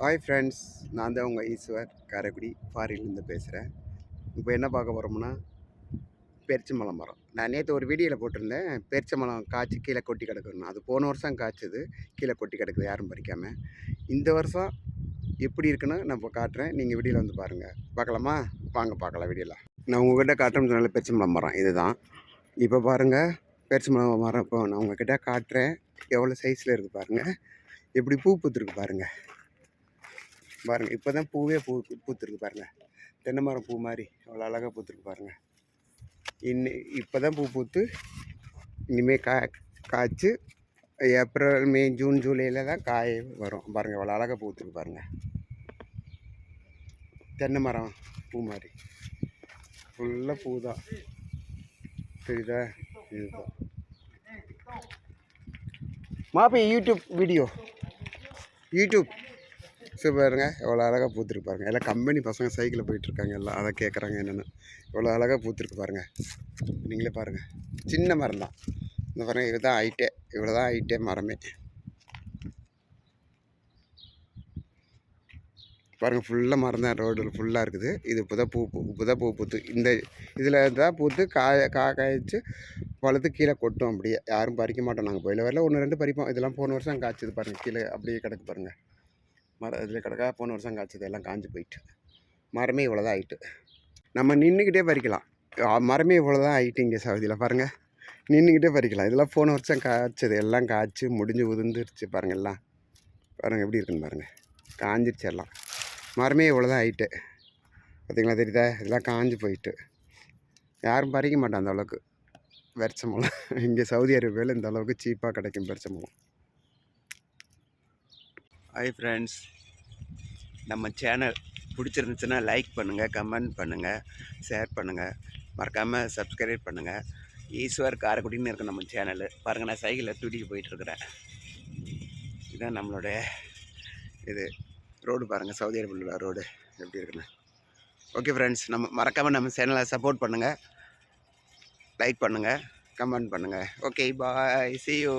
Hi friends நான் தான் உங்கள் ஈஸ்வர் காரைக்குடி ஃபாரின்லேருந்து பேசுகிறேன் இப்போ என்ன பார்க்க போகிறோம்னா பெருச்சம்பழம் மரம் நான் நேற்று ஒரு வீடியோவில் போட்டிருந்தேன் பெருச்சம்பழம் காய்ச்சி கீழே கொட்டி கிடக்குன்னு அது போன வருஷம் காய்ச்சது கீழே கொட்டி கிடக்குது யாரும் பறிக்காமல் இந்த வருஷம் எப்படி இருக்குன்னு நான் இப்போ காட்டுறேன். நீங்கள் வீடியோவில் வந்து பாருங்கள் பார்க்கலாமா? வாங்க பார்க்கலாம் வீடியோவில் நான் உங்ககிட்ட காட்டுறேன்னு சொன்னால பெருச்சம்பழம் மரம் இதுதான். இப்போ பாருங்கள் பெருச்சம்பழம் மரம் இப்போ நான் உங்ககிட்ட காட்டுறேன். எவ்வளோ சைஸில் இருக்குது பாருங்கள் எப்படி பூ பூத்துருக்கு பாருங்கள் பாருங்கள் இப்போ தான் பூவே பூ பூத்துருக்கு பாருங்கள் தென்னை மரம் பூ மாதிரி அவ்வளோ அழகாக பூத்துருக்கு பாருங்கள் இன்னி இப்போ தான் பூ பூத்து இனிமேல் கா காய்ச்சி ஏப்ரல் மே ஜூன் ஜூலையில் தான் காய் வரும். பாருங்கள் அவ்வளோ அழகாக பூத்துருக்கு பாருங்கள் தென்னை மரம் பூ மாதிரி. ஃபுல்லாக பூ தான் தெரியுதா? இதுதான். மாப்பி யூடியூப் வீடியோ. யூடியூப். சரி பாருங்க எவ்வளோ அழகாக பூத்துருக்கு பாருங்க. எல்லாம் கம்பெனி பசங்க சைக்கிளில் போயிட்டுருக்காங்க எல்லாம். அதை கேட்குறாங்க என்னென்னு. எவ்வளோ அழகாக பூத்துருக்கு பாருங்க. நீங்களே பாருங்கள் சின்ன மரம் தான். இந்த பாருங்க இதுதான் ஹைட்டே இவ்வளோ தான் ஹைட்டே மரமே. பாருங்கள் ஃபுல்லாக மரம் தான் ரோடு ஃபுல்லாக இருக்குது. இது இப்போ தான் பூ பூ இப்போ தான் பூ பூத்து. இந்த இதில் தான் பூத்து காய கா காய்ச்சி பழுத்து கீழே கொட்டும் அப்படியே. யாரும் பறிக்க மாட்டோம். நாங்கள் போயில வரல ஒன்று ரெண்டு பறிப்போம். இதெல்லாம் போன வருஷம் காய்ச்சது பாருங்கள் கீழே அப்படியே கிடக்கு பாருங்கள் மர இதில் கிடக்கா போன வருஷம் காய்ச்சது எல்லாம் காஞ்சி போயிட்டு. மரமே இவ்வளோ தான் ஆயிட்டு. நம்ம நின்றுக்கிட்டே பறிக்கலாம். மரமே இவ்வளோ தான் ஆயிட்டு இங்கே சவுதியில் பாருங்கள் நின்றுக்கிட்டே பறிக்கலாம். இதெல்லாம் போன வருஷம் காய்ச்சது. எல்லாம் காய்ச்சி முடிஞ்சு உதிர்ந்துருச்சு பாருங்கள் எல்லாம். பாருங்கள் எப்படி இருக்குன்னு பாருங்கள் காஞ்சிருச்சு எல்லாம். மரமே இவ்வளோ தான் ஆயிட்டு. பார்த்தீங்களா தெரியுதா? இதெல்லாம் காஞ்சு போயிட்டு. யாரும் பறிக்க மாட்டேன் அந்த அளவுக்கு. வெரிச்சம்பழம் இங்கே சவுதி அரேபியாவில் இந்த அளவுக்கு சீப்பாக கிடைக்கும் பெருச்சம்பழம் ஹாய் ஃப்ரெண்ட்ஸ் நம்ம சேனல் பிடிச்சிருந்துச்சுன்னா லைக் பண்ணுங்கள் கமெண்ட் பண்ணுங்கள் ஷேர் பண்ணுங்கள் மறக்காமல் சப்ஸ்கிரைப் பண்ணுங்கள் ஈஸ்வர் காரைக்குடின்னு இருக்கு நம்ம சேனலு பாருங்கள் நான் சைக்கிளில் தூட்டிட்டு போயிட்டுருக்குறேன் இதுதான் நம்மளுடைய இது. ரோடு பாருங்கள் சவுதி அரேபியாவில் ரோடு எப்படி இருக்குன்னு. ஓகே ஃப்ரெண்ட்ஸ் நம்ம மறக்காமல் நம்ம சேனலை சப்போர்ட் பண்ணுங்கள் லைக் பண்ணுங்கள் கமெண்ட் பண்ணுங்கள் ஓகே பாய் சி யூ